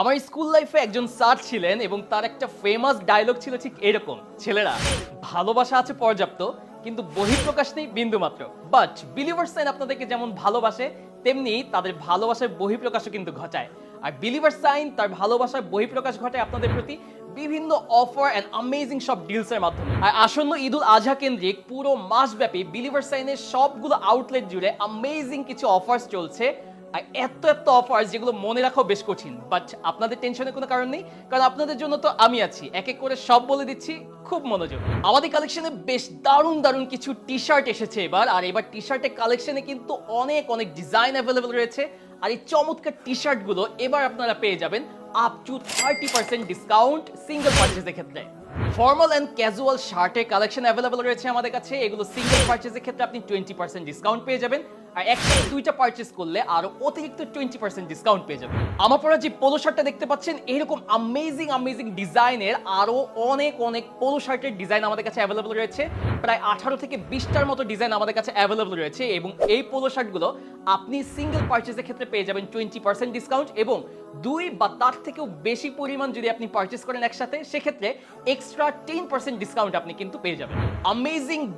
আমার স্কুল লাইফে একজন স্যার ছিলেন এবং তার একটা ফেমাস ডায়লগ ছিল ঠিক এরকম। ছেলেরা, ভালোবাসা আছে পর্যাপ্ত, কিন্তু বহিঃপ্রকাশ নেই বিন্দু মাত্র বাট বিলিভার সাইন আপনাদেরকে যেমন ভালোবাসে, তেমনি তাদের ভালোবাসার বহিঃপ্রকাশও কিন্তু ঘটায়। আর বিলিভার সাইন তার ভালোবাসার বহিঃপ্রকাশ ঘটায় আপনাদের প্রতি বিভিন্ন অফার অ্যান্ড আমেজিং সব ডিলসের মাধ্যমে। আর আসন্ন ঈদুল আজহা কেন্দ্রিক পুরো মাসব্যাপী বিলিভার সাইনের সবগুলো আউটলেট জুড়ে আমেজিং কিছু অফার্স চলছে। আর এত এত অফার যেগুলো মনে রাখাও বেশ কঠিন বাট আপনাদের টেনশনের কোনো কারণ নেই, কারণ আপনাদের জন্য তো আমি আছি। এক এক করে সব বলে দিচ্ছি, খুব মনোযোগ। আমাদের কালেকশনে বেশ দারুণ দারুণ কিছু টি শার্ট এসেছে এবার, আর এবার টি শার্টের কালেকশনে কিন্তু অনেক অনেক ডিজাইন অ্যাভেলেবেল রয়েছে, আর এই চমৎকার টি শার্টগুলো এবার আপনারা পেয়ে যাবেন up to thirty percent discount single পারচেজের ক্ষেত্রে। ফর্মাল অ্যান্ড ক্যাজুয়াল শার্টের কালেকশন অ্যাভেলেবল রয়েছে আমাদের কাছে। এগুলো সিঙ্গেল পারচেজের ক্ষেত্রে আপনি টোয়েন্টি পার্সেন্ট ডিসকাউন্ট পেয়ে যাবেন। আর একসাথে দুইটা পারচেজ করলে আরও অতিরিক্ত টোয়েন্টি পার্সেন্ট ডিসকাউন্ট পেয়ে যাবেন। আমার পরা যে পোলো শার্টটা দেখতে পাচ্ছেন, এরকম অ্যামেজিং অ্যামেজিং ডিজাইনের আরও অনেক অনেক পোলো শার্টের ডিজাইন আমাদের কাছে অ্যাভেলেবল রয়েছে। প্রায় আঠারো থেকে বিশটার মতো ডিজাইন আমাদের কাছে অ্যাভেলেবল রয়েছে এবং এই পোলো শার্টগুলো আপনি সিঙ্গেল পারচেজের ক্ষেত্রে পেয়ে যাবেন টোয়েন্টি পার্সেন্ট ডিসকাউন্ট এবং দুই বা তার থেকেও বেশি পরিমাণ যদি আপনি পারচেজ করেন একসাথে, সেক্ষেত্রে এক্সট্রা টেন পার্সেন্ট ডিসকাউন্ট আপনি কিন্তু পেয়ে যাবেন।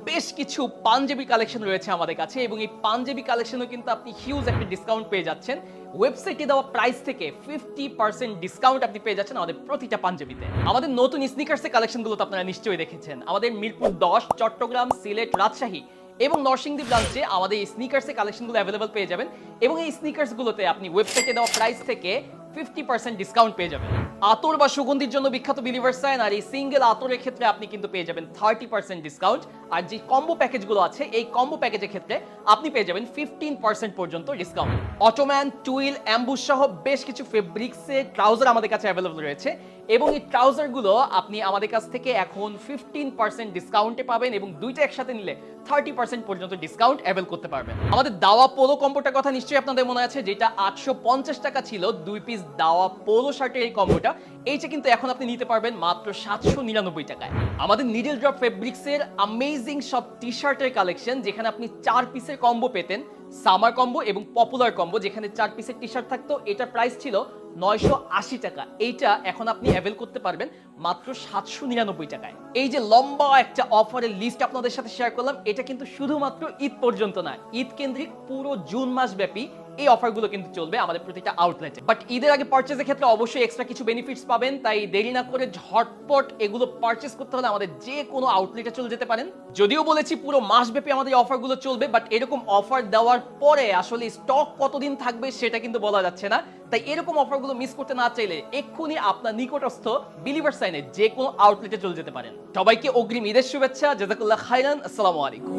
বেশ কিছু পাঞ্জাবি কালেকশন রয়েছে আমাদের কাছে এবং এই পাঞ্জাবি কালেকশনও কিন্তু আপনি হিউজ একটা ডিসকাউন্ট পেয়ে যাচ্ছেন। ওয়েবসাইটে দেওয়া প্রাইস থেকে ফিফটি পার্সেন্ট ডিসকাউন্ট আপনি পেয়ে যাচ্ছেন আমাদের প্রতিটা পাঞ্জাবিতে আমাদের নতুন স্নিকার্সের কালেকশনগুলো তো আপনারা নিশ্চয়ই দেখেছেন। আমাদের মিরপুর দশ, চট্টগ্রাম, সিলেট, রাজশাহী এবং নরসিংদী ব্রাঞ্চে আমাদের এই স্নিকার্সের কালেকশনগুলো অ্যাভেলেবল পেয়ে যাবেন এবং এই স্নিকার্সগুলোতে আপনি ওয়েবসাইটে দেওয়া প্রাইস থেকে ফিফটি পার্সেন্ট ডিসকাউন্ট পেয়ে যাবেন। আতর বা সুগন্ধির জন্য বিখ্যাত বিলিভার সাইন আর এই সিঙ্গেল আতরের ক্ষেত্রে আপনি কিন্তু পেয়ে যাবেন থার্টি পার্সেন্ট ডিসকাউন্ট আর যে কম্বো প্যাকেজগুলো আছে, এই কম্বো প্যাকেজের ক্ষেত্রে আপনি পেয়ে যাবেন ফিফটিন পার্সেন্ট পর্যন্ত ডিসকাউন্ট অটোম্যান টুইল অ্যাম্বুস সহ বেশ কিছু ফেব্রিক্সের ট্রাউজার আমাদের কাছে অ্যাভেলেবল রয়েছে। এবং এই ট্রাউজারগুলো আপনি আমাদের কাছ থেকে এখন ফিফটিন পার্সেন্ট ডিসকাউন্টে পাবেন এবং দুইটা একসাথে নিলে থার্টি পার্সেন্ট পর্যন্ত ডিসকাউন্ট অ্যাভেল করতে পারবেন। আমাদের দাওয়া পোলো কম্বোটার কথা নিশ্চয়ই আপনাদের মনে আছে, যেটা আটশো পঞ্চাশ টাকা ছিল, দুই পিস দাওয়া পোলো শার্টের এই কম্বোটা, এইটা কিন্তু এখন আপনি নিতে পারবেন মাত্র সাতশো নিরানব্বই টাকায়। আমাদের নিডল ড্রপ ফেব্রিক্সের অ্যামেজিং সব টি শার্টের কালেকশন যেখানে আপনি চার পিসের কম্বো পেতেন সামার কম্বো এবং পপুলার কম্বো যেখানে চার পিসের টি শার্ট থাকতো, এটার প্রাইস ছিল নয়শো আশি টাকা। এইটা এখন আপনি অ্যাভেল করতে পারবেন মাত্র সাতশো নিরানব্বই টাকায়। এই যে লম্বা একটা অফারের লিস্ট আপনাদের সাথে শেয়ার করলাম, এটা কিন্তু শুধুমাত্র ঈদ পর্যন্ত না ঈদ কেন্দ্রিক পুরো জুন মাস ব্যাপী এই অফারগুলো কিন্তু চলবে আমাদের প্রতিটা আউটলেটে বাট ঈদের আগে পারচেজের ক্ষেত্রে অবশ্যই এক্সট্রা কিছু বেনিফিটস পাবেন, তাই দেরি না করে ঝটপট এগুলো পারচেজ করতে হলে আমাদের যে কোনো আউটলেটে চলে যেতে পারেন। যদিও বলেছি পুরো মাসব্যাপী আমাদের এই অফারগুলো চলবে বাট এরকম অফার দেওয়ার পরে আসলে স্টক কতদিন থাকবে সেটা কিন্তু বলা যাচ্ছে না। তাই এরকম অফারগুলো মিস করতে না চাইলে এক্ষুনি আপনার নিকটস্থ বিলিভার সাইনে যে কোনো আউটলেটে চলে যেতে পারেন। সবাইকে অগ্রিম ঈদের শুভেচ্ছা জাজাকুল্লাহ খাইরান আসসালামু আলাইকুম।